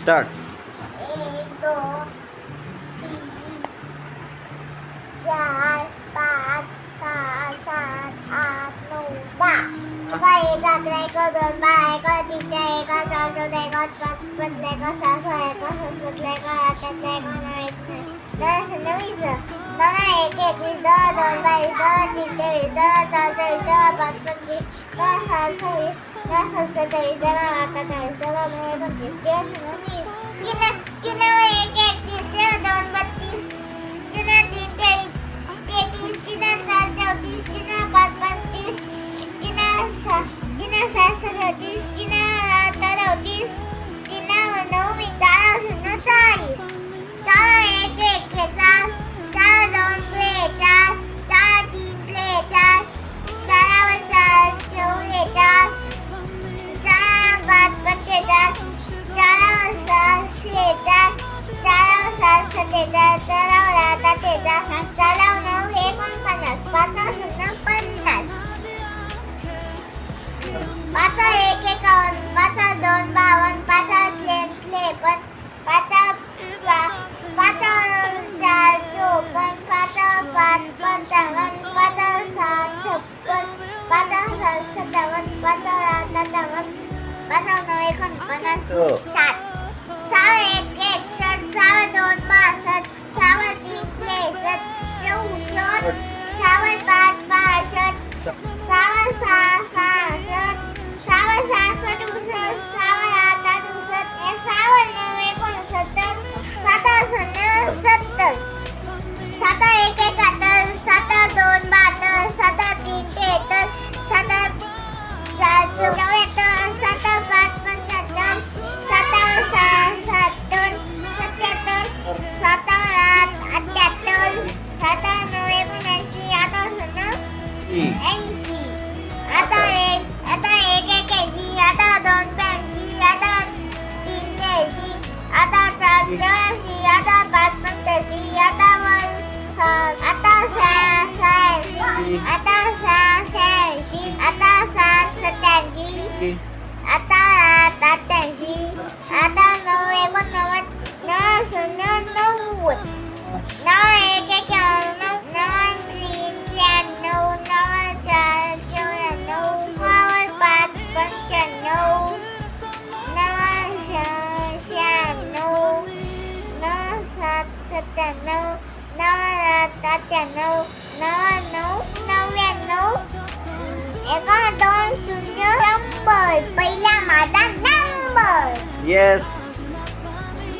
Start চার Yes. Satawan banana, satawan banana ekon banana sat. Sawa ekek, sat don ma, sat sawa sikle, sat show shot, sawa bad sa sa, sawa sa sa, sat sawa sa sa, Strashi, Yata Padmatasi, Yata Ata Sa Sashi, Ata Sa Sashi, Ata Sa Satanji, Ata Tatanji, Ata November November, No Sunan November, No tà nâu. Nó là tà tà nâu. Nó nấu. Nó là nấu. Em có đôi xuống nước bơi bay ra mà đang đang bơi yes.